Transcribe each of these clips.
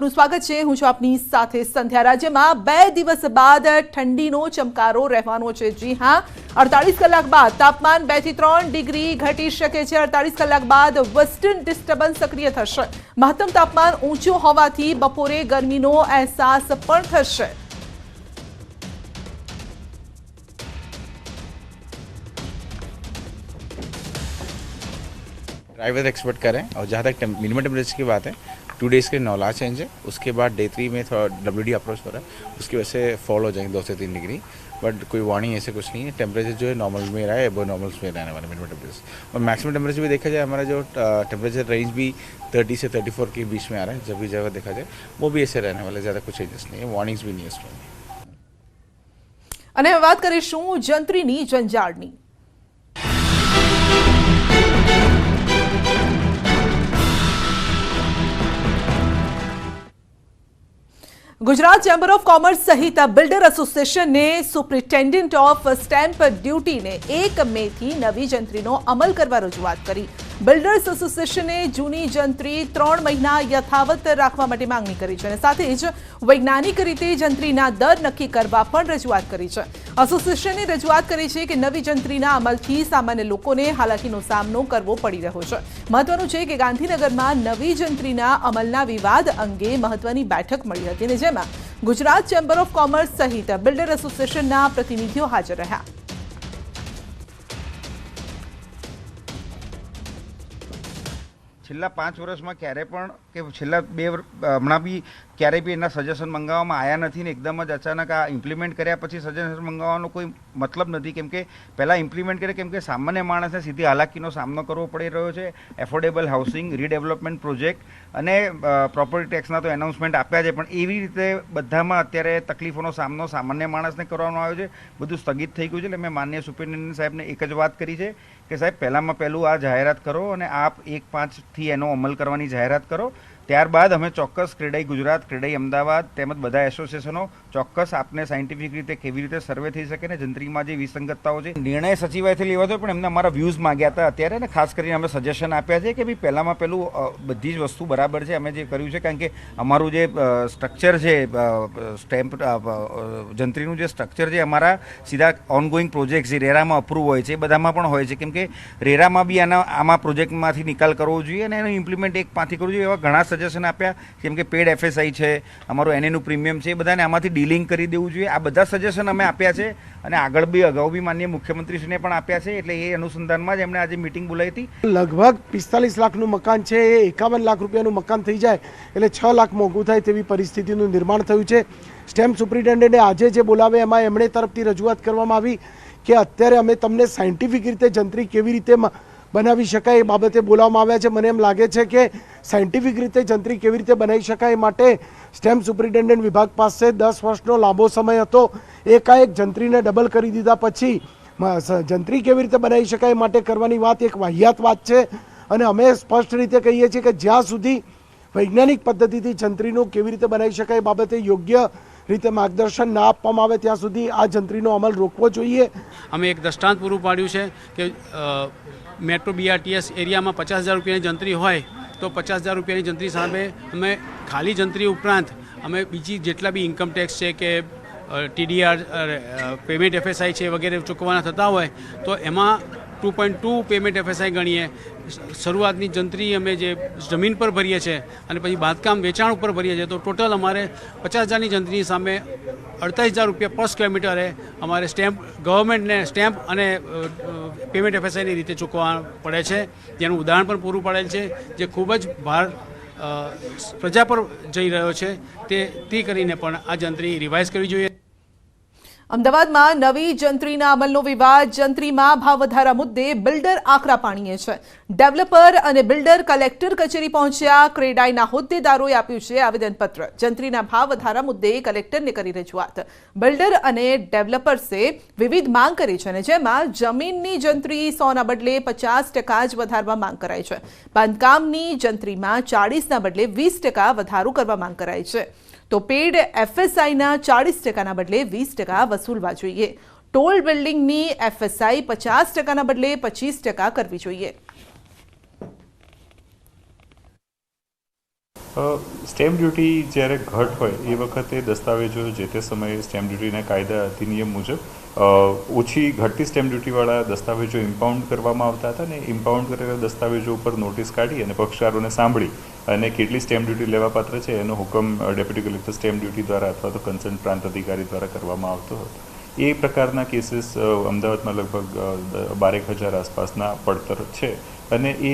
આપનું સ્વાગત છે હું છું આપની સાથે સંધ્યા રાજ્યમાં બે દિવસ બાદ ઠંડીનો ચમકારો રહેવાનો છે જી હા અડતાલીસ કલાક બાદ તાપમાન બે થી ત્રણ ડિગ્રી ઘટી શકે છે અડતાલીસ કલાક બાદ વેસ્ટર્ન ડિસ્ટર્બન્સ સક્રિય થશે મહત્તમ તાપમાન ઊંચું હોવાથી બપોરે ગરમીનો અહેસાસ પણ થશે ड्राइवर एक्सपर्ट करें और जहाँ तक मिनिमम टेम्परेचर की बात है टू डेज़ के नौला चेंज है उसके बाद डे थ्री में थोड़ा डब्ल्यू डी अप्रोच हो रहा है उसकी वजह से फॉल हो जाएंगे दो से तीन डिग्री बट कोई वार्निंग ऐसे कुछ नहीं है टेम्परेचर जो है नॉर्मल में रहा है वो नॉर्मल में रहने वाला मिनिमम टेम्परेचर और मैक्सिमम टेम्परेचर भी देखा जाए हमारा जो टेम्परेचर रेंज भी थर्टी से थर्टी फोर के बीच में आ रहा है जब भी जगह देखा जाए वो भी ऐसे रहने वाला है ज़्यादा कुछ चेंजेस नहीं है वार्निंग्स भी नहीं है इसमें અને હવે વાત કરીશું જંત્રીની જંજાળની ગુજરાત ચેમ્બર ઓફ કોમર્સ સહિત બિલ્ડર એસોસિએશને સુપ્રિન્ટેન્ડન્ટ ઓફ સ્ટેમ્પ ડ્યુટીને એક મેથી નવી જંત્રીનો અમલ કરવા રજૂઆત કરી. બિલ્ડર્સ એસોસિએશને જૂની જંત્રી ત્રણ મહિના યથાવત રાખવા માટે માંગણી કરી છે અને સાથે જ વૈજ્ઞાનિક રીતે જંત્રીના દર નક્કી કરવા પણ રજૂઆત કરી છે. એસોસિએશને રજૂઆત કરી છે કે નવી જંત્રીના અમલથી સામાન્ય લોકોને હાલાકીનો સામનો કરવો પડી રહ્યો છે. મહત્વનું છે કે ગાંધીનગરમાં નવી જંત્રીના અમલના વિવાદ અંગે મહત્વની બેઠક મળી હતી અને જેમાં ગુજરાત ચેમ્બર ઓફ કોમર્સ સહિત બિલ્ડર એસોસિએશનના પ્રતિનિધિઓ હાજર રહ્યા. છેલ્લા પાંચ વર્ષમાં ક્યારે પણ કે છેલ્લા બે હમણાં બી ક્યારેય બી એના સજેશન મંગાવવામાં આવ્યા નથી ને એકદમ જ અચાનક આ ઇમ્પ્લિમેન્ટ કર્યા પછી સજેશન મંગાવવાનો કોઈ મતલબ નથી. કેમ કે પહેલાં ઇમ્પ્લિમેન્ટ કરે કેમ કે સામાન્ય માણસને સીધી હાલાકીનો સામનો કરવો પડી રહ્યો છે. એફોર્ડેબલ હાઉસિંગ રીડેવલપમેન્ટ પ્રોજેક્ટ અને પ્રોપર્ટી ટેક્સના તો એનાઉન્સમેન્ટ આપ્યા છે. પણ એવી રીતે બધામાં અત્યારે તકલીફોનો સામનો સામાન્ય માણસને કરવાનો આવ્યો છે. બધું સ્થગિત થઈ ગયું છે. એટલે મેં માન્ય સુપ્રિન્ટેન્ડન્ટ સાહેબને એક જ વાત કરી છે. કે સાહેબ, પહેલાંમાં પહેલું આ જાહેરાત કરો અને આપ એક પાંચથી એનો અમલ કરવાની જાહેરાત કરો. ત્યારબાદ અમે ચોક્કસ ક્રેડાઈ ગુજરાત, ક્રેડાઈ અમદાવાદ તેમજ બધા એસોસિએશનો ચોક્કસ આપને સાયન્ટિફિક રીતે કેવી રીતે સર્વે થઈ શકે ને જંત્રીમાં જે વિસંગતતાઓ છે, નિર્ણય સચિવાલયથી લેવાતો પણ એમને અમારા વ્યૂઝ માગ્યા હતા અત્યારે ને ખાસ કરીને અમે સજેશન આપ્યા છે કે ભાઈ પહેલાંમાં પહેલું બધી જ વસ્તુ બરાબર છે. અમે જે કર્યું છે, કારણ કે અમારું જે સ્ટ્રક્ચર છે સ્ટેમ્પ જંત્રીનું જે સ્ટ્રક્ચર છે, અમારા સીધા ઓનગોઈંગ પ્રોજેક્ટ જે રેરામાં અપ્રૂવ હોય છે, એ બધામાં પણ હોય છે. કેમ કે રેરામાં બી આના, આમાં પ્રોજેક્ટમાંથી નિકાલ કરવો જોઈએ અને એનું ઇમ્પ્લિમેન્ટ એક પાથી કરવું જોઈએ એવા ઘણા સજેશન આપ્યા જેમ કે પેડ એફએસઆઈ છે, અમારું એનએનું પ્રીમિયમ છે, એ બધાને આમાંથી ડીલિંગ કરી દેવું જોઈએ. આ બધા સજેશન અમે આપ્યા છે અને આગળ બી અગાઉ બી માન્ય મુખ્યમંત્રીશ્રીને પણ આપ્યા છે, એટલે એ અનુસંધાનમાં જ એમણે આજે મિટિંગ બોલાવી હતી. લગભગ પિસ્તાલીસ લાખનું મકાન છે, એ એકાવન લાખ રૂપિયાનું મકાન થઈ જાય, એટલે છ લાખ મોંઘું થાય તેવી પરિસ્થિતિનું નિર્માણ થયું છે. સ્ટેમ્પ સુપ્રિન્ટેન્ડન્ટે આજે જે બોલાવે, એમાં એમણે તરફથી રજૂઆત કરવામાં આવી કે અત્યારે અમે તમને સાયન્ટિફિક રીતે, જંત્રી કેવી રીતે બનાવી શકાય એ બાબતે બોલાવવામાં આવ્યા છે. મને એમ લાગે છે કે સાયન્ટિફિક રીતે જંત્રી કેવી રીતે બનાવી શકાય માટે સ્ટેમ્પ સુપ્રિન્ટેન્ડન્ટ વિભાગ પાસે દસ વર્ષનો લાંબો સમય હતો. એકાએક જંત્રીને ડબલ કરી દીધા પછી જંત્રી કેવી રીતે બનાવી શકાય માટે કરવાની વાત એક વાહિયાત વાત છે. અને અમે સ્પષ્ટ રીતે કહીએ છીએ કે જ્યાં સુધી વૈજ્ઞાનિક પદ્ધતિથી જંત્રીનું કેવી રીતે બનાવી શકાય બાબતે યોગ્ય રીતે માર્ગદર્શન ના આપવામાં આવે, ત્યાં સુધી આ જંત્રીનો અમલ રોકવો જોઈએ. અમે એક દ્રષ્ટાંત પૂરું પાડ્યું છે કે મેટ્રો બીઆરટીએસ એરિયામાં પચાસ હજાર રૂપિયાની જંત્રી હોય તો પચાસ હજાર રૂપિયાની જંત્રી સામે અમે ખાલી જંત્રી ઉપરાંત અમે બીજી જેટલા બી ઇન્કમ ટેક્સ છે કે ટીડીઆર પેમેન્ટ એફએસઆઈ છે વગેરે ચૂકવવાના થતા હોય તો એમાં two point two payment FSI ગણીએ. શરૂઆતની જંત્રી અમે જે જમીન પર ભરીએ છીએ અને પછી બાંધકામ વેચાણ ઉપર ભરીએ છીએ, તો ટોટલ અમારે પચાસ હજારની જંત્રીની સામે અડતાલીસ હજાર રૂપિયા પર સ્ક્વેર મીટરે અમારે સ્ટેમ્પ ગવર્મેન્ટને સ્ટેમ્પ અને પેમેન્ટ એફએસઆઈની રીતે ચૂકવવા પડે છે. જેનું ઉદાહરણ પણ પૂરું પાડેલ છે. જે ખૂબ જ ભાર પ્રજા પર જઈ રહ્યો છે, તે કરીને પણ આ જંત્રી રિવાઇઝ કરવી જોઈએ. અમદાવાદમાં નવી જંત્રીના અમલનો વિવાદ, જંત્રીમાં ભાવ વધારા મુદ્દે બિલ્ડર આકરા પાણીએ છે. ડેવલપર અને બિલ્ડર કલેક્ટર કચેરી પહોંચ્યા. ક્રેડાઈના હોદ્દેદારોએ આપ્યું છે આવેદનપત્ર. જંત્રીના ભાવ વધારા મુદ્દે કલેક્ટરને કરી રજૂઆત. બિલ્ડર અને ડેવલપર્સે વિવિધ માંગ કરી છે અને જેમાં જમીનની જંત્રી સોના બદલે પચાસ ટકા જ વધારવા માંગ કરાઈ છે. બાંધકામની જંત્રીમાં ચાળીસના બદલે વીસ ટકા વધારો કરવા માંગ કરાઈ છે. તો પેડ એફએસઆઈના ચાળીસ ટકાના બદલે વીસ ટકા વસૂલવા જોઈએ. ટોલ બિલ્ડિંગની એફએસઆઈ પચાસ ટકાના બદલે પચીસ ટકા કરવી જોઈએ. સ્ટેમ્પ ડ્યુટી જ્યારે ઘટ હોય, એ વખતે દસ્તાવેજો જે તે સમયે સ્ટેમ્પ ડ્યુટીના કાયદા અધિનિયમ મુજબ ઓછી ઘટતી સ્ટેમ્પ ડ્યુટીવાળા દસ્તાવેજો ઇમ્પાઉન્ડ કરવામાં આવતા હતા ને ઇમ્પાઉન્ડ કરેલા દસ્તાવેજો ઉપર નોટિસ કાઢી અને પક્ષકારોને સાંભળી. અને કેટલી સ્ટેમ્પ ડ્યુટી લેવાપાત્ર છે, એનો હુકમ ડેપ્યુટી કલેક્ટર સ્ટેમ્પ ડ્યુટી દ્વારા અથવા તો કન્સર્ન પ્રાંત અધિકારી દ્વારા કરવામાં આવતો હતો. એ પ્રકારના કેસીસ અમદાવાદમાં લગભગ બારેક હજાર આસપાસના પડતર છે. અને એ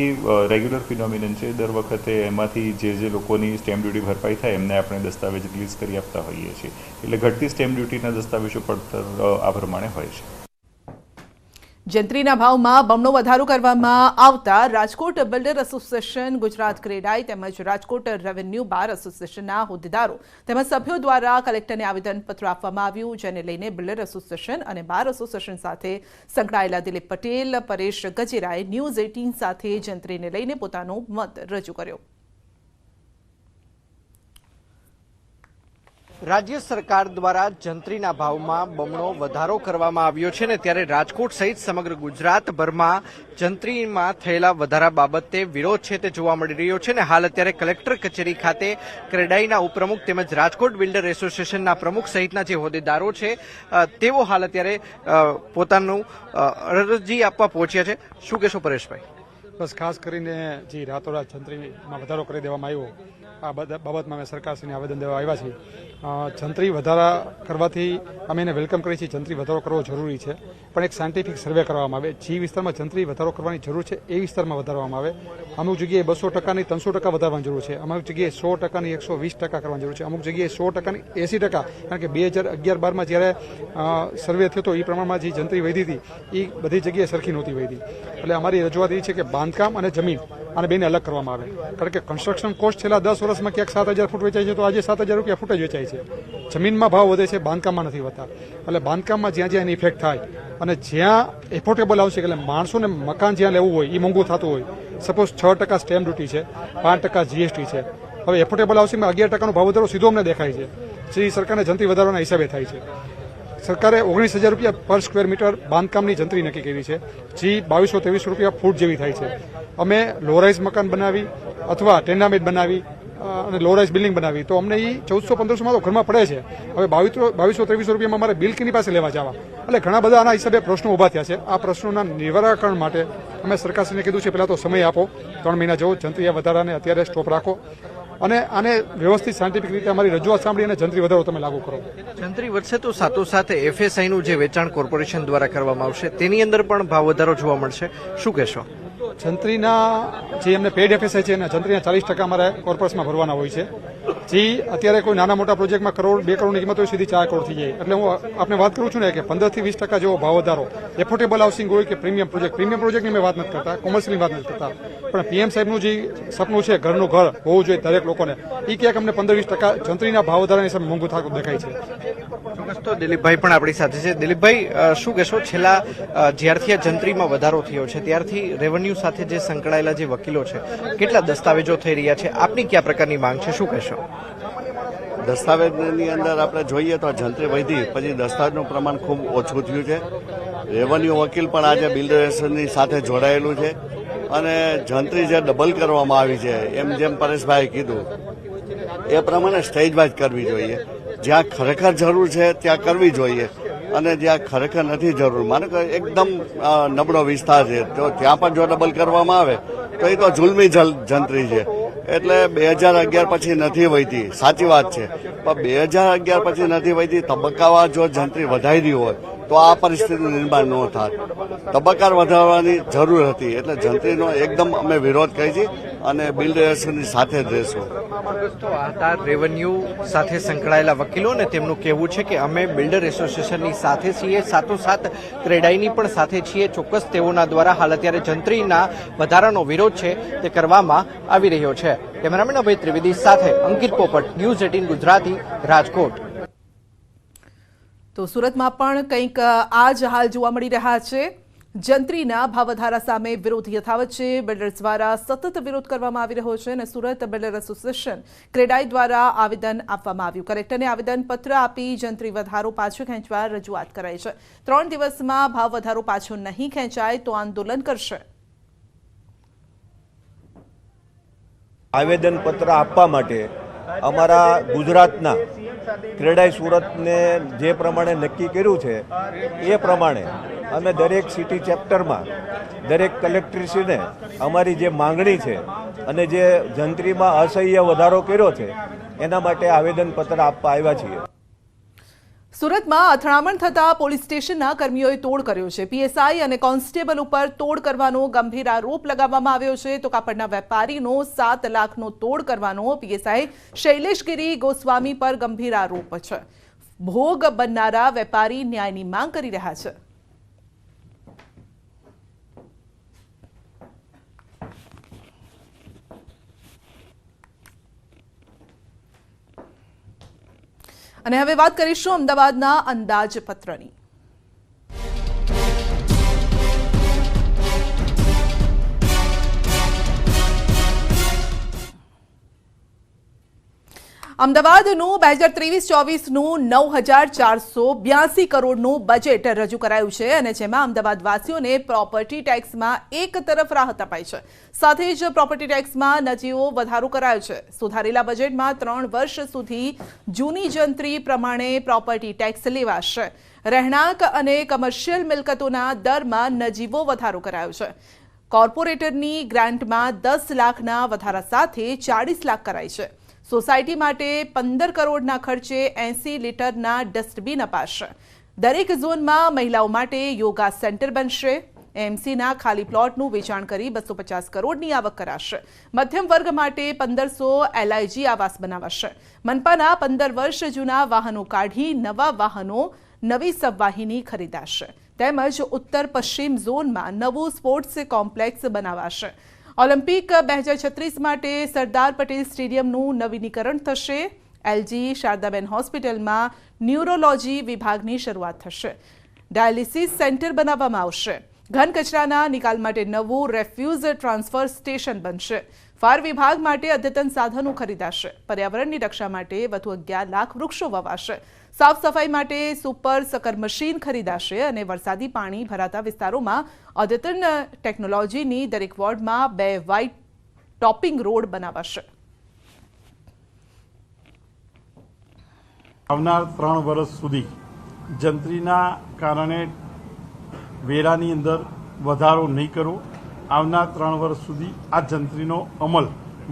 રેગ્યુલર ફિનોમિનન છે. દર વખતે એમાંથી જે જે લોકોની સ્ટેમ્પ ડ્યુટી ભરપાઈ થાય, એમને આપણે દસ્તાવેજ રિલીઝ કરી આપતા હોઈએ છીએ. એટલે ઘટતી સ્ટેમ્પ ડ્યુટીના દસ્તાવેજો પડતર આ પ્રમાણે હોય છે. જંત્રીના ભાવમાં બમણો વધારો કરવામાં આવતા Rajkot builder association Gujarat CREDAI તેમજ રાજકોટ રેવન્યુ બાર એસોસિએશનના હોદ્દેદારો તેમજ સભ્યો દ્વારા કલેક્ટરને આવેદનપત્ર આપવામાં આવ્યું, જેને લઈને બિલ્ડર એસોસિએશન અને બાર એસોસિએશન સાથે સંકળાયેલા દિલીપ પટેલ, પરેશ ગજેરાએ ન્યૂઝ એટીન સાથે જંત્રીને લઈને પોતાનો મત રજૂ કર્યો. રાજ્ય સરકાર દ્વારા જંત્રીના ભાવમાં બમણો વધારો કરવામાં આવ્યો છે ને ત્યારે રાજકોટ સહિત સમગ્ર ગુજરાતભરમાં જંત્રીમાં થયેલા વધારા બાબતે વિરોધ છે તે જોવા મળી રહ્યો છે ને હાલ અત્યારે કલેક્ટર કચેરી ખાતે ક્રેડાઈના ઉપપ્રમુખ તેમજ રાજકોટ બિલ્ડર એસોસિએશનના પ્રમુખ સહિતના જે હોદ્દેદારો છે તેઓ હાલ અત્યારે પોતાનું અરજી આપવા પહોંચ્યા છે. શું કહેશો પરેશભાઈ? બસ ખાસ કરીને જે રાતોરાત જંત્રીમાં વધારો કરી દેવામાં આવ્યો આ બાબતમાં અમે સરકારશ્રીને આવેદન દેવા આવ્યા છીએ. જંત્રી વધારા કરવાથી અમે એને વેલકમ કરીએ છીએ. જંત્રી વધારો કરવો જરૂરી છે. પણ એક સાયન્ટિફિક સર્વે કરવામાં આવે. જે વિસ્તારમાં જંત્રી વધારો કરવાની જરૂર છે, એ વિસ્તારમાં વધારવામાં આવે. અમુક જગ્યાએ બસો ટકાની, ત્રણસો ટકા વધારવાની જરૂર છે. અમુક જગ્યાએ સો ટકાની, એકસો વીસ ટકા કરવાની જરૂર છે. અમુક જગ્યાએ સો ટકાની, એંસી ટકા. કારણ કે બે હજાર અગિયાર બારમાં જ્યારે સર્વે થયો હતો એ પ્રમાણમાં જે જંત્રી વધી હતી, એ બધી જગ્યાએ સરખી નહોતી વધી. એટલે અમારી રજૂઆત એ છે કે બાંધકામ અને જમીન આને બેને અલગ કરવામાં આવે. કારણ કે કન્સ્ટ્રક્શન કોસ્ટ છેલ્લા દસ વર્ષમાં ક્યાંક સાત હજાર ફૂટ વેચાય છે, તો આજે સાત હજાર રૂપિયા ફૂટ જ વેચાય છે. જમીનમાં ભાવ વધે છે, બાંધકામમાં નથી વધતા એટલે બાંધકામમાં જ્યાં જ્યાં એની ઇફેક્ટ થાય અને જ્યાં એફોર્ટેબલ આવશે, એટલે માણસોને મકાન જ્યાં લેવું હોય એ મોંઘું થતું હોય. સપોઝ છ ટકા સ્ટેમ્પ ડ્યુટી છે પાંચ ટકા જીએસટી છે. હવે એફોર્ડેબલ હાઉસિંગમાં અગિયાર ટકાનો ભાવ વધારો સીધો અમને દેખાય છે. જે સરકારને જનતી વધારવાના હિસાબે થાય છે. સરકારે ઓગણીસ હજાર રૂપિયા પર સ્ક્વેર મીટર બાંધકામની જંત્રી નક્કી કરી છે, જે બાવીસો ત્રેવીસો રૂપિયા ફૂટ જેવી થાય છે. અમે લોરાઇઝ મકાન બનાવી અથવા ટેન્ડામેટ બનાવી અને લોરાઇઝ બિલ્ડિંગ બનાવી. તો અમને એ ચૌદસો પંદરસોમાં તો ઘરમાં પડે છે. હવે બાવીસો બાવીસો ત્રેવીસો રૂપિયામાં મારે બિલ પાસે લેવા જવા? એટલે ઘણા બધા આના હિસાબે પ્રશ્નો ઊભા થયા છે. આ પ્રશ્નોના નિવારાકરણ માટે અમે સરકારશ્રીને કીધું છે, પહેલાં તો સમય આપો. ત્રણ મહિના જવો, જંત્રી વધારાને અત્યારે સ્ટોપ રાખો. અને આને વ્યવસ્થિત સાયન્ટિફિક રીતે અમારી રજૂઆત સાંભળી અને જંત્રી વધારો તમે લાગુ કરો. જંત્રી વધશે તો સાથોસાથ એફએસઆઈનું જે વેચાણ કોર્પોરેશન દ્વારા કરવામાં આવશે, તેની અંદર પણ ભાવ વધારો જોવા મળશે. શું કહેશો? જંત્રીના જે એમને પેડ એફએસઆઈ છે, એના જંત્રીના ચાલીસ ટકા અમારે કોર્પોરેશનમાં ભરવાના હોય છે. જે અત્યારે કોઈ નાના મોટા પ્રોજેક્ટમાં કરોડ, બે કરોડની કિંમત હોય સીધી ચાર કરોડ થઈ જાય. એટલે હું આપને વાત કરું છું ને કે પંદરથી વીસ ટકા જેવો ભાવ વધારો એફોર્ડેબલ હાઉસિંગ હોય કે પ્રીમિયમ પ્રોજેક્ટ પ્રીમિયમ પ્રોજેક્ટની મેં વાત નથી કરતા કોમર્શિયલની વાત નથી કરતા. પણ પીએમ સાહેબનું જે સપનું છે, ઘરનું ઘર હોવું જોઈએ દરેક લોકોને એ ક્યાંક અમને પંદર વીસ ટકા જંત્રીના ભાવ વધારાની સામે મોંઘું થતું દેખાય છે. ચોક્કસ તો દિલીપભાઈ પણ આપણી સાથે છે. દિલીપભાઈ શું કહેશો? છેલ્લા જ્યારથી આ જંત્રીમાં વધારો થયો છે, ત્યારથી રેવન્યુ સાથે જે સંકળાયેલા જે વકીલો છે, કેટલા દસ્તાવેજો થઈ રહ્યા છે? આપની કયા પ્રકારની માંગ છે? શું કહેશો? દસ્તાવેજની અંદર આપણે જોઈએ તો જંત્રી વધી, પછી દસ્તાવેજનું પ્રમાણ ખૂબ ઓછું થયું છે. રેવન્યુ વકીલ પણ આજે બિલ્ડર્સની સાથે જોડાયેલું છે. અને જંત્રી જે ડબલ કરવામાં આવી છે, એમ જેમ પરેશભાઈએ કીધું, એ પ્રમાણે સ્ટેજ વાઇઝ કરવી જોઈએ. જ્યાં ખરેખર જરૂર છે, ત્યાં કરવી જોઈએ. અને જ્યાં ખરેખર નથી જરૂર. માનો એકદમ નબળો વિસ્તાર છે. તો ત્યાં પણ જો ડબલ કરવામાં આવે, તો એ તો જુલમી જલ- જંત્રી છે. એટલે બે હજાર અગિયાર પછી નથી વહીતી સાચી વાત છે. પણ બે હજાર અગિયાર પછી નથી વહીતી તબક્કાવાર જો જંત્રી વધારી હોય, તો આ પરિસ્થિતિનું નિર્માણ ન થાય. તબક્કાર વધારવાની જરૂર હતી. એટલે જંત્રીનો એકદમ અમે વિરોધ કરી છે. અને બિલ્ડર્સની સાથે જ રહેશું. રેવન્યુ સાથે સંકળાયેલા વકીલો ને તેમનું કહેવું છે કે અમે બિલ્ડર એસોસિએશનની સાથે છીએ સાથોસાથ ક્રેડાઈની પણ સાથે છીએ. ચોક્કસ તેઓના દ્વારા હાલ અત્યારે જંત્રીના વધારાનો વિરોધ છે તે કરવામાં આવી રહ્યો છે. કેમેરામેન અભય ત્રિવેદી સાથે અંકિત પોપટ ન્યૂઝ એટીન ગુજરાતી રાજકોટ. તો સુરતમાં પણ કંઈક આ જ હાલ જોવા મળી રહ્યા છે. જંત્રીના ભાવ વધારા સામે વિરોધ યથાવત છે. બિલ્ડર્સ દ્વારા સતત વિરોધ કરવામાં આવી રહ્યો છે અને સુરત બિલ્ડર એસોસિએશન ક્રેડાઈ દ્વારા આવેદન આપવામાં આવ્યું. કલેક્ટરને આવેદનપત્ર આપી જંત્રી વધારો પાછો ખેંચવા રજૂઆત કરાઈ છે. ત્રણ દિવસમાં ભાવ વધારો પાછો નહીં ખેંચાય તો આંદોલન કરશે. આવેદનપત્ર આપવા માટે અમારા ગુજરાતના ક્રેડાઈ સુરતને જે પ્રમાણે નક્કી કર્યું છે, એ પ્રમાણે અમે દરેક સિટી ચેપ્ટરમાં દરેક કલેક્ટરશ્રીને અમારી જે માંગણી છે અને જે જંત્રીમાં અસહ્ય વધારો કર્યો છે, એના માટે આવેદનપત્ર આપવા આવ્યા છીએ. સુરતમાં અથડામણ થતા પોલીસ સ્ટેશનના કર્મીઓએ તોડ કર્યો છે. પીએસઆઈ અને કોન્સ્ટેબલ ઉપર તોડ કરવાનો ગંભીર આરોપ લગાવવામાં આવ્યો છે. તો કાપડના વેપારીનો સાત લાખનો તોડ કરવાનો પીએસઆઈ શૈલેષગીરી ગોસ્વામી પર ગંભીર આરોપ છે. ભોગ બનનારા વેપારી ન્યાયની માંગ કરી રહ્યા છે. અને હવે વાત કરીશું અમદાવાદના અંદાજપત્રની. અમદાવાદનું બે હજાર ત્રેવીસ ચોવીસનું નવ હજાર ચારસો બ્યાસી કરોડનું બજેટ રજૂ કરાયું છે અને જેમાં અમદાવાદવાસીઓને પ્રોપર્ટી ટેક્સમાં એક તરફ રાહત અપાઈ છે. સાથે જ પ્રોપર્ટી ટેક્સમાં નજીવો વધારો કરાયો છે. સુધારેલા બજેટમાં ત્રણ વર્ષ સુધી જૂની જંત્રી પ્રમાણે પ્રોપર્ટી ટેક્સ લેવાશે. રહેણાંક અને કમર્શિયલ મિલકતોના દરમાં નજીવો વધારો કરાયો છે. કોર્પોરેટરની ગ્રાન્ટમાં દસ લાખના વધારા સાથે ચાળીસ લાખ કરાઈ છે. સોસાયટી માટે પંદર કરોડના ખર્ચે એસી લીટરના ડસ્ટબિન અપાશે. દરેક ઝોનમાં મહિલાઓ માટે યોગા સેન્ટર બનશે. એમસીના ખાલી પ્લોટનું વેચાણ કરી બસો પચાસ કરોડની આવક કરાશે. મધ્યમ વર્ગ માટે પંદરસો એલઆઈજી આવાસ બનાવાશે. મનપાના પંદર વર્ષ જૂના વાહનો કાઢી નવા વાહનો નવી સબવાહિની ખરીદાશે. તેમજ ઉત્તર પશ્ચિમ ઝોનમાં નવું સ્પોર્ટ્સ કોમ્પ્લેક્સ બનાવાશે. ઓલિમ્પિક બે હજાર છત્રીસ માટે સરદાર પટેલ સ્ટેડિયમનું નવીનીકરણ થશે. એલજી શારદાબેન હોસ્પિટલમાં ન્યુરોલોજી વિભાગની શરૂઆત થશે. ડાયાલિસિસ સેન્ટર બનાવવામાં આવશે. ઘન કચરાના નિકાલ માટે નવું રેફ્યુઝ ટ્રાન્સફર સ્ટેશન બનશે. ફાયર વિભાગ માટે અદ્યતન સાધનો ખરીદાશે. પર્યાવરણની રક્ષા માટે વધુ અગિયાર લાખ વૃક્ષો વવાશે. સાફ સફાઈ માટે સુપર સકર મશીન ખરીદાશે અને વરસાદી પાણી ભરાતા વિસ્તારોમાં અદ્યતન ટેકનોલોજીની દરેક વોર્ડમાં બે વ્હાઇટ ટોપિંગ રોડ બનાવાશે. આવનાર ત્રણ વર્ષ સુધી જંત્રીના કારણે વેરાની અંદર વધારો નહીં કરવો આવનાર ત્રણ વર્ષ સુધી આ જંત્રીનો અમલ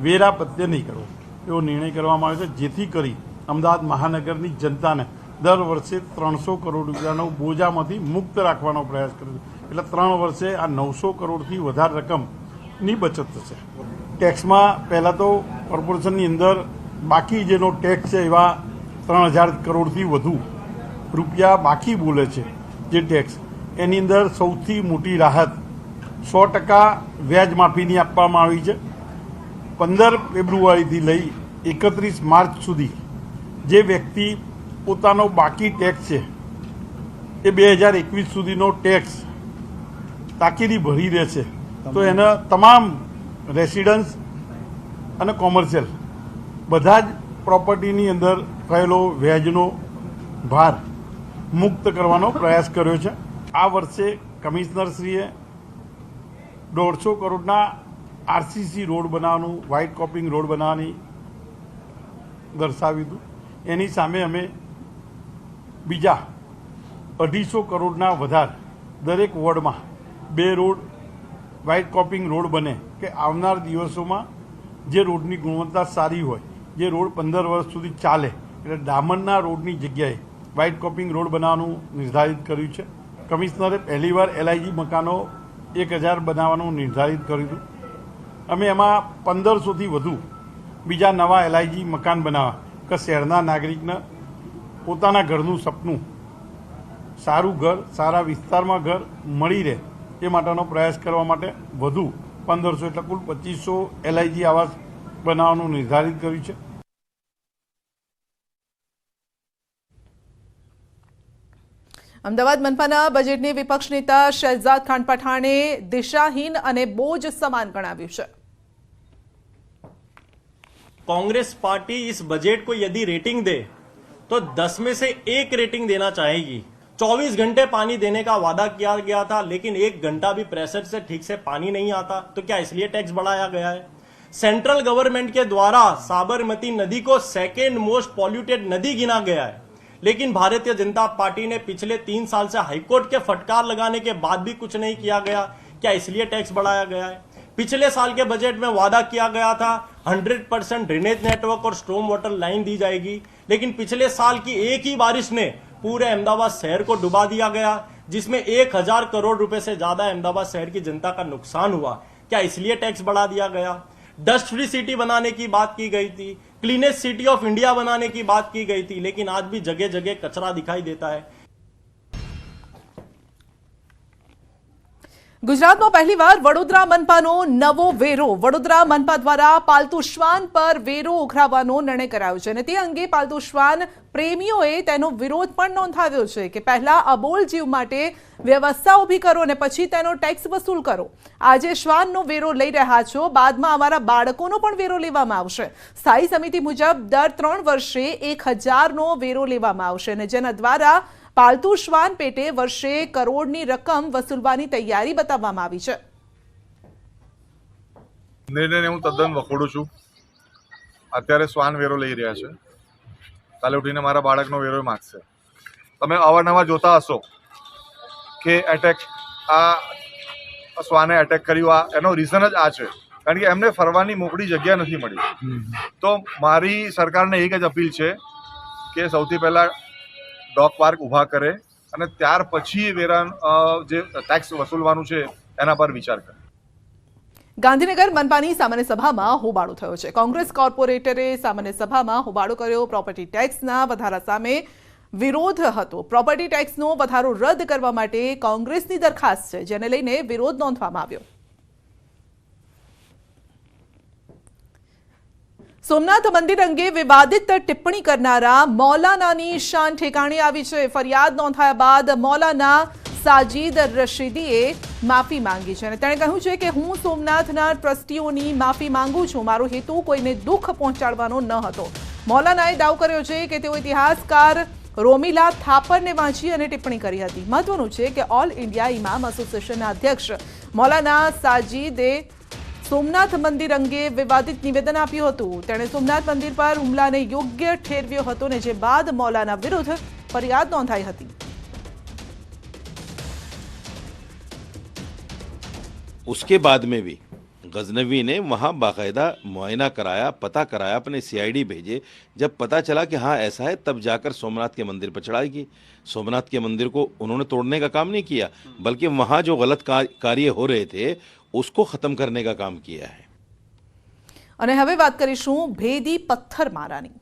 વેરા પ્રત્યે નહીં કરવો એવો નિર્ણય કરવામાં આવ્યો છે. જેથી કરી અમદાવાદ મહાનગરની જનતાને દર વર્ષે ત્રણસો કરોડ રૂપિયાનો બોજામાંથી મુક્ત રાખવાનો પ્રયાસ કર્યો એટલે ત્રણ વર્ષે આ નવસો કરોડથી વધારે રકમની બચત થશે. ટેક્સમાં પહેલાં તો કોર્પોરેશનની અંદર બાકી જેનો ટેક્સ છે એવા ત્રણ હજાર કરોડથી વધુ રૂપિયા બાકી બોલે છે જે ટેક્સ. એની અંદર સૌથી મોટી રાહત સો ટકા વ્યાજ માફીની આપવામાં આવી છે. પંદર ફેબ્રુઆરીથી લઈ એકત્રીસ માર્ચ સુધી જે વ્યક્તિ પોતાનો બાકી ટેક્સ છે એ બે હજાર એકવીસ સુધીનો ટેક્સ તાકીદી ભરી રહેશે તો એના તમામ રેસિડન્સ અને કોમર્શિયલ બધા જ પ્રોપર્ટીની અંદર થયેલો વ્યાજનો ભાર મુક્ત કરવાનો પ્રયાસ કર્યો છે. આ વર્ષે કમિશનરશ્રીએ દોઢસો કરોડના આરસીસી રોડ બનાવવાનું વ્હાઇટ કોપિંગ રોડ બનાવવાની દર્શાવ્યું હતું. એની સામે અમે બીજા અઢીસો કરોડના વધાર દરેક વોર્ડમાં બે રોડ વ્હાઇટ કોપિંગ રોડ બને કે આવનાર દિવસોમાં જે રોડની ગુણવત્તા સારી હોય, જે રોડ પંદર વર્ષ સુધી ચાલે, એટલે ડામરના રોડની જગ્યાએ વ્હાઇટ કોપિંગ રોડ બનાવવાનું નિર્ધારિત કર્યું છે. કમિશનરે પહેલીવાર એલઆઈજી મકાનો એક હજાર બનાવવાનું નિર્ધારિત કર્યું હતું. અમે એમાં પંદરસોથી વધુ બીજા નવા એલઆઈજી મકાન બનાવવા કે શહેરના નાગરિકને પોતાના ઘરનું સપનું, સારું ઘર, સારા વિસ્તારમાં ઘર મળી રહે એ માટેનો પ્રયાસ કરવા માટે વધુ પંદરસો એટલે કુલ પચીસો એલઆઈજી આવાસ બનાવવાનું નિર્ધારિત કર્યું છે. અમદાવાદ મનપાના બજેટને વિપક્ષ નેતા શહેજાદ ખાન પઠાણે દિશાહીન અને બોજ સમાન ગણાવ્યું છે. कांग्रेस पार्टी इस बजट को यदि रेटिंग दे तो 10 में से एक रेटिंग देना चाहेगी। 24 घंटे पानी देने का वादा किया गया था, लेकिन एक घंटा भी प्रेशर से ठीक से पानी नहीं आता तो क्या इसलिए टैक्स बढ़ाया गया है? सेंट्रल गवर्नमेंट के द्वारा साबरमती नदी को सेकेंड मोस्ट पॉल्यूटेड नदी गिना गया है। लेकिन भारतीय जनता पार्टी ने पिछले तीन साल से हाईकोर्ट के फटकार लगाने के बाद भी कुछ नहीं किया गया। क्या इसलिए टैक्स बढ़ाया गया है? पिछले साल के बजट में वादा किया गया था 100 परसेंट ड्रेनेज नेटवर्क और स्ट्रोम वाटर लाइन दी जाएगी। लेकिन पिछले साल की एक ही बारिश ने पूरे अहमदाबाद शहर को डुबा दिया गया, जिसमें एक हज़ार करोड़ रुपए से ज़्यादा अहमदाबाद शहर की जनता का नुकसान हुआ। क्या इसलिए टैक्स बढ़ा दिया गया? डस्ट फ्री सिटी बनाने की बात की गई थी क्लीनेस्ट सिटी ऑफ़ इंडिया बनाने की बात की गई थी, लेकिन आज भी जगह जगह कचरा दिखाई देता है। ગુજરાતમાં પહેલીવાર વડોદરા મનપાનો નવો વેરો. વડોદરા મનપા દ્વારા પાલતુ શ્વાન પર વેરો ઉઘરાવવાનો નિર્ણય કરાયો છે અને તે અંગે પાલતુ શ્વાન પ્રેમીઓએ તેનો વિરોધ પણ નોંધાવ્યો છે કે પહેલા અબોલ જીવ માટે વ્યવસ્થા ઊભી કરો અને પછી તેનો ટેક્સ વસૂલ કરો. આજે શ્વાનનો વેરો લઈ રહ્યા છો. બાદમાં અમારા બાળકોનો પણ વેરો લેવામાં આવશે. સ્થાયી સમિતિ મુજબ દર ત્રણ વર્ષે એક હજારનો વેરો લેવામાં આવશે અને જેના દ્વારા પાલતુ શ્વાન પેટે વર્ષે કરોડની રકમ વસૂલવાની તૈયારી બતાવવામાં આવી છે. નિર્ણયને હું તદ્દન વખોડું છું. અત્યારે શ્વાન વેરો લઈ રહ્યા છે. કાલે ઉઠીને મારા બાળકનો વેરો માગશે. તમે અવારનવાર જોતા હશો કે એટેક આ શ્વાને એટેક કર્યું આ એનો રીઝન જ આ છે. કારણ કે એમને ફરવાની મોકળી જગ્યા નથી મળી. તો મારી સરકારને એક જ અપીલ છે કે સૌથી પહેલાં ડોગ પાર્ક ઊભા કરે અને ત્યાર પછી વેરા જે ટેક્સ વસૂલવાનું છે, એના પર વિચાર કરે. ગાંધીનગર મનપાની સામાન્ય સભામાં હોબાળો થયો છે. કોંગ્રેસ કોર્પોરેટરે સામાન્ય સભામાં હોબાળો કર્યો. પ્રોપર્ટી ટેક્સના વધારા સામે વિરોધ હતો. પ્રોપર્ટી ટેક્સનો વધારો રદ કરવા માટે કોંગ્રેસની દરખાસ્ત છે, જેને લઈને વિરોધ નોંધવામાં આવ્યો. સોમનાથ મંદિર અંગે વિવાદિત ટિપ્પણી કરનારા મૌલાનાની શાન ઠેકાણે આવી છે. ફરિયાદ નોંધાયા બાદ મૌલાના સાજીદ રશીદીએ માફી માંગી છે અને તેણે કહ્યું છે કે હું સોમનાથના ટ્રસ્ટીઓની માફી માંગુ છું. મારો હેતુ કોઈને દુઃખ પહોંચાડવાનો ન હતો. મૌલાનાએ દાવ કર્યો છે કે તેઓ ઇતિહાસકાર રોમિલા થાપરને વાંચી અને ટિપ્પણી કરી હતી. મહત્વનું છે કે ઓલ ઇન્ડિયા ઇમામ એસોસિએશનના અધ્યક્ષ મૌલાના સાજીદે સોમનાથ મંદિર અંગે વિવાદિત નિવેદન આપ્યું હતું તેણે સોમનાથ મંદિર પર હુમલાને યોગ્ય ઠેરવ્યો હતો ને જે બાદ મૌલાના વિરુદ્ધ ફરિયાદ નોંધાઈ હતી उसके बाद में भी गजनवी ने वहाँ बाकायदा मुआयना कराया पता कराया अपने सीआईडी भेजे जब पता चला कि हाँ ऐसा है तब जाकर सोमनाथ के मंदिर पर चढ़ाई की सोमनाथ के मंदिर को उन्होंने तोड़ने का काम नहीं किया बल्कि वहाँ जो गलत का- कार्य हो रहे थे उसको ख़त्म करने का काम किया है અને હવે વાત કરીશું ભેદી પથ્થરમારાની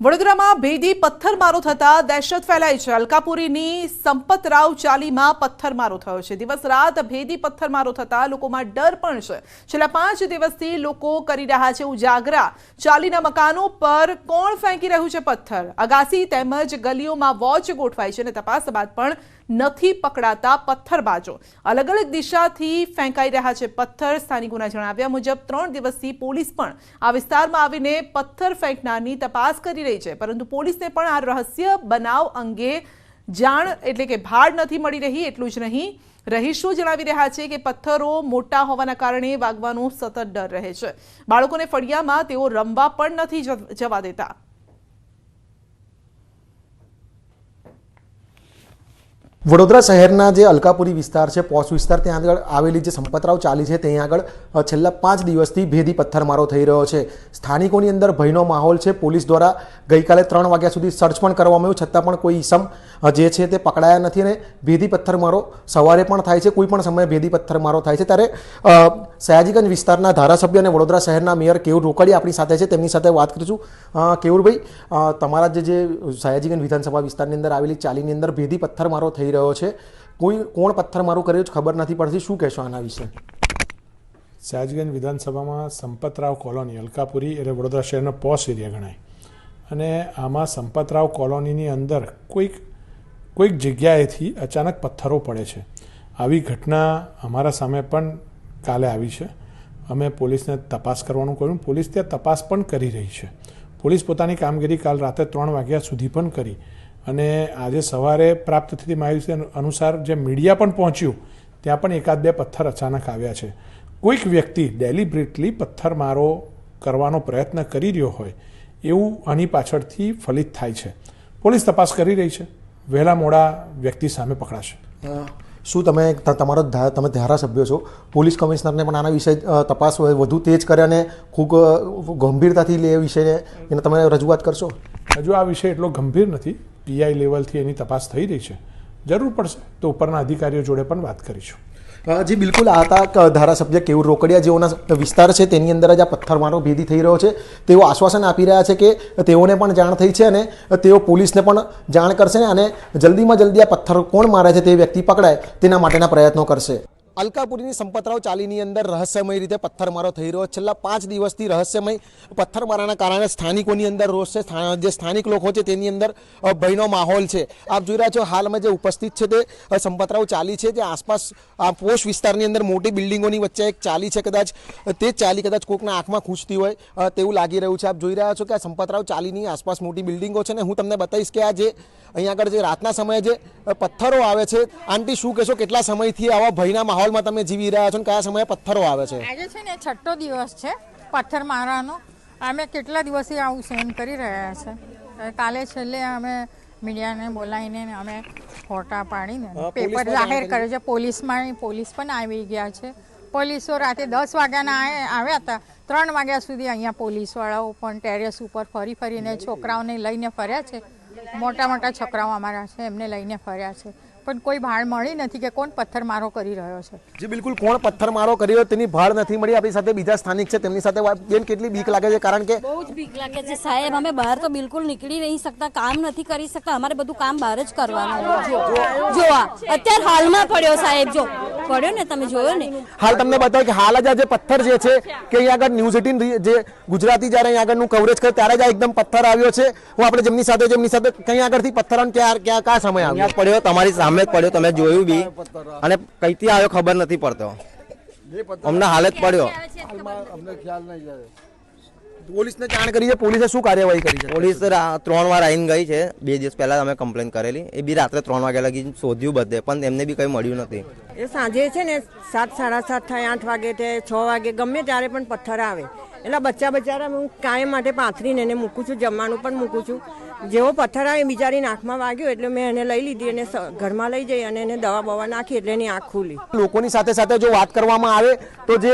વડોદરામાં ભેદી પથ્થરમારો થતા દહેશત ફેલાઈ છે. અલકાપુરીની સંપતરાવ ચાલીમાં પથ્થરમારો થયો છે. દિવસ રાત ભેદી પથ્થરમારો થતા લોકોમાં ડર પણ છે. છેલ્લા પાંચ દિવસથી લોકો કરી રહ્યા છે ઉજાગરા. ચાલીના મકાનો પર કોણ ફેંકી રહ્યું છે પથ્થર? અગાસી તેમજ ગલીઓમાં વોચ ગોઠવાય છે અને તપાસ બાદ પણ નથી પકડાતા પથ્થરબાજો. અલગ અલગ દિશાથી ફેંકાઈ રહ્યા છે પથ્થર. સ્થાનિકોના જણાવ્યા મુજબ ત્રણ દિવસથી પોલીસ પણ આ વિસ્તારમાં આવીને પથ્થર ફેંકનારની તપાસ કરી રહી છે. પરંતુ પોલીસને પણ આ રહસ્ય બનાવ અંગે જાણ એટલે કે ભાડ નથી મળી રહી, એટલું જ નહીં. રહીશો જણાવી રહ્યા છે કે પથ્થરો મોટા હોવાના કારણે વાગવાનો સતત ડર રહે છે. બાળકોને ફળિયામાં તેઓ રમવા પણ નથી જવા દેતા. વડોદરા શહેરના જે અલકાપુરી વિસ્તાર છે પોશ વિસ્તાર ત્યાં આગળ આવેલી જે સંપતરાવ ચાલી છે ત્યાં આગળ છેલ્લા પાંચ દિવસથી ભેદી પથ્થરમારો થઈ રહ્યો છે. સ્થાનિકોની અંદર ભયનો માહોલ છે. પોલીસ દ્વારા ગઈકાલે ત્રણ વાગ્યા સુધી સર્ચ પણ કરવામાં આવ્યું છતાં પણ કોઈ ઈસમ જે છે તે પકડાયા નથી અને ભેદી પથ્થરમારો સવારે પણ થાય છે કોઈ પણ સમયે ભેદી પથ્થરમારો થાય છે. ત્યારે સયાજીગંજ વિસ્તારના ધારાસભ્ય અને વડોદરા શહેરના મેયર કેવુર રોકડી આપણી સાથે છે તેમની સાથે વાત કરીશું. અ, કેવુરભાઈ તમારા જે જે સયાજીગંજ વિધાનસભા વિસ્તારની અંદર આવેલી ચાલીની અંદર ભેદી પથ્થરમારો થઈ રહ્યો છે. કોઈ કોણ પથ્થરમારો કર્યો છે ખબર નથી પડતી. શું કહેશો આના વિશે? સાજગંજ વિધાનસભામાં સંપતરાવ કોલોની, અલકાપુરી એટલે વડોદરા શહેરનો પોસ એરિયા ગણાય. અને આમાં સંપતરાવ કોલોનીની અંદર કોઈક કોઈક જગ્યાએથી અચાનક પથ્થરો પડે છે. આવી ઘટના અમારા સામે પણ કાલે આવી છે. અમે પોલીસને તપાસ કરવાનું કહ્યું. પોલીસ ત્યાં તપાસ પણ કરી રહી છે. પોલીસ પોતાની કામગીરી કાલ રાતે ત્રણ વાગ્યા સુધી પણ કરી. અને આજે સવારે પ્રાપ્ત થતી માહિતી અનુસાર જે મીડિયા પણ પહોંચ્યું ત્યાં પણ એકાદ બે પથ્થર અચાનક આવ્યા છે. કોઈક વ્યક્તિ ડેલિબ્રેટલી પથ્થરમારો કરવાનો પ્રયત્ન કરી રહ્યો હોય એવું આની પાછળથી ફલિત થાય છે. પોલીસ તપાસ કરી રહી છે. વહેલા મોડા વ્યક્તિ સામે પકડાશે. શું તમે તમારો તમે ધારાસભ્ય છો? પોલીસ કમિશનરને પણ આના વિશે તપાસ વધુ તેજ કરે અને ખૂબ ગંભીરતાથી લે એ વિષયને એને તમે રજૂઆત કરશો? હજુ આ વિષય એટલો ગંભીર નથી. પીઆઈ લેવલથી એની તપાસ થઈ રહી છે. જરૂર પડશે તો ઉપરના અધિકારીઓ જોડે પણ વાત કરીશું. જી, બિલકુલ. આ હતા ધારાસભ્ય કેવું રોકડિયા જેઓના વિસ્તાર છે, તેની અંદર જ આ પથ્થરમારો ભેદી થઈ રહ્યો છે. તેઓ આશ્વાસન આપી રહ્યા છે કે તેઓને પણ જાણ થઈ છે અને તેઓ પોલીસને પણ જાણ કરશે અને જલ્દીમાં જલ્દી આ પથ્થર કોણ મારે છે તે વ્યક્તિ પકડાય તેના માટેના પ્રયત્નો કરશે. અલકાપુરીની સંપતરાવ ચાલીની અંદર રહસ્યમય રીતે પથ્થરમારો થઈ રહ્યો છેલ્લા પાંચ દિવસથી રહસ્યમય પથ્થરમારાના કારણે સ્થાનિકોની અંદર રોષ છે. જે સ્થાનિક લોકો છે તેની અંદર ભયનો માહોલ છે. આપ જોઈ રહ્યા છો હાલમાં જે ઉપસ્થિત છે તે સંપતરાવ ચાલી છે. જે આસપાસ, આ પોશ વિસ્તારની અંદર મોટી બિલ્ડિંગોની વચ્ચે એક ચાલી છે કદાચ તે ચાલી કદાચ કોકના આંખમાં ખૂંચતી હોય તેવું લાગી રહ્યું છે. આપ જોઈ રહ્યા છો કે આ સંપતરાવ ચાલીની આસપાસ મોટી બિલ્ડિંગો છે ને હું તમને બતાવીશ કે આ જે અહીંયા આગળ જે રાતના સમયે જે પથ્થરો આવે છે, આંટી શું કહેશો? કેટલા સમયથી આવા ભયના માહોલમાં તમે જીવી રહ્યા છો અને કયા સમયે પથ્થરો આવે છે? આજે છે ને છઠ્ઠો દિવસ છે પથ્થર મારવાનો. અમે કેટલા દિવસથી આવું સહન કરી રહ્યા છે? કાલે છેલ્લે અમે મીડિયાને બોલાવીને અમે ફોટા પાડીને પેપર જાહેર કર્યો છે. પોલીસમાં પોલીસ પણ આવી ગયા છે. પોલીસો રાતે દસ વાગ્યાના આવ્યા હતા. ત્રણ વાગ્યા સુધી અહીંયા પોલીસવાળાઓ પણ ટેરેસ ઉપર ફરી ફરીને છોકરાઓને લઈને ફર્યા છે. મોટા મોટા છોકરાઓ અમારા છે એમને લઈને ફર્યા છે. પણ કોઈ ભાળ મળી નથી કે કોણ પથ્થરમારો કરી રહ્યો છે. જે બિલકુલ કોણ પથ્થરમારો કર્યો તેની ભાળ નથી મળી. આપણી સાથે બીજા સ્થાનિક છે તેમની સાથે બેન કેટલી બીક લાગે છે? કારણ કે બહુ જ બીક લાગે છે સાહેબ. અમે બહાર તો બિલકુલ નીકળી નહીં શકતા કામ નથી કરી શકતા. અમારે બધું કામ બહાર જ કરવાનું જો અત્યારે હાલમાં પડ્યો સાહેબ જો. પડ્યો ને તમે જોયો ને? હાલ તમને બતાવે કે હાલ જ આ જે પથ્થર જે છે કે અહીંયા આગળ ન્યૂઝ એટીન જે ગુજરાતી જ્યારે અહીંયા આગળનું કવરેજ કરે ત્યારે જ આ એકદમ પથ્થર આવ્યો છે. હું આપણે જેમની સાથે જેમની સાથે ક્યાં આગળથી પથ્થર અને ક્યાં ક્યાં કયા સમય આવ્યો? પડ્યો તમારી સામે જ પડ્યો તમે જોયું બી. અને કઈથી આવ્યો ખબર નથી પડતો. અમને હાલ જ પડ્યો. પોલીસને જાણ કરી છે પોલીસે શું કાર્યવાહી કરી છે? પોલીસ ત્રણ વાર આવીને ગઈ છે. બે દિવસ પહેલા અમે કમ્પ્લેન કરેલી. એ બી રાત્રે ત્રણ વાગ્યા લગી શોધ્યું બધે પણ એમને બી કંઈ મળ્યું નથી. એ સાંજે છે ને સાત સાડા સાત થાય આઠ વાગે તે છ વાગે ગમે ત્યારે પણ પથ્થર આવે. એટલે બચ્ચા બચારા હું કાયમ માટે પાથરીને એને મૂકું છું જમવાનું પણ મૂકું છું. જેવો પથ્થર આવે બિચારી આંખમાં વાગ્યો એટલે મેં એને લઈ લીધી અને ઘરમાં લઈ જઈ અને એને દવા બવા નાખી એટલે એની આંખ ખુલી. લોકોની સાથે સાથે જો વાત કરવામાં આવે તો જે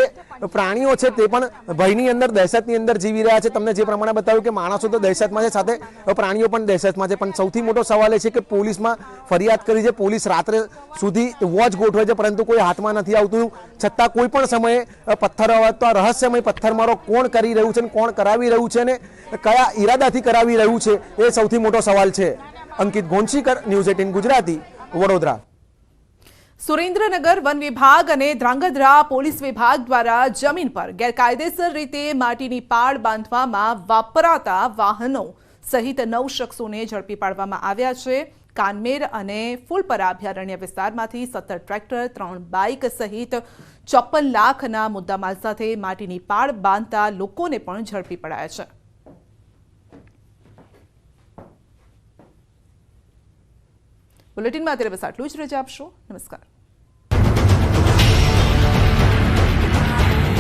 પ્રાણીઓ છે તે પણ ભયની અંદર દહેશતની અંદર જીવી રહ્યા છે. તમને જે પ્રમાણે બતાવ્યું કે માણસો તો દહેશતમાં છે, સાથે પ્રાણીઓ પણ દહેશતમાં છે. પણ સૌથી મોટો સવાલ એ છે કે પોલીસમાં ફરિયાદ કરી છે. પોલીસ રાત્રે સુધી વોચ ગોઠવે છે, પરંતુ કોઈ હાથમાં નથી આવતું. છતાં કોઈ પણ સમયે પથ્થર તો રહસ્યમય પથ્થરમારો કોણ કરી રહ્યું છે ને કોણ કરાવી રહ્યું છે અને કયા ઈરાદાથી કરાવી રહ્યું છે એ સૌથી મોટો સવાલ છે. Ankit Gonchikar news eighteen Gujarati, Vadodara. Surendranagar વન વિભાગ અને ધ્રાંગધ્રા પોલીસ વિભાગ દ્વારા જમીન પર ગેરકાયદેસર રીતે માટીની પાળ બાંધવામાં વાપરાતા વાહનો સહિત નવ શખ્સોને ઝડપી પાડવામાં આવ્યા છે. કાનમેર અને ફૂલપરા અભયારણ્ય વિસ્તારમાંથી સત્તર ટ્રેક્ટર, ત્રણ બાઇક સહિત ચોપન લાખના મુદ્દામાલ સાથે માટીની પાળ બાંધતા લોકોને પણ ઝડપી પડાયા છે. બુલેટિનમાં અત્યારે બસ આટલું જ. રજા આપશો. નમસ્કાર.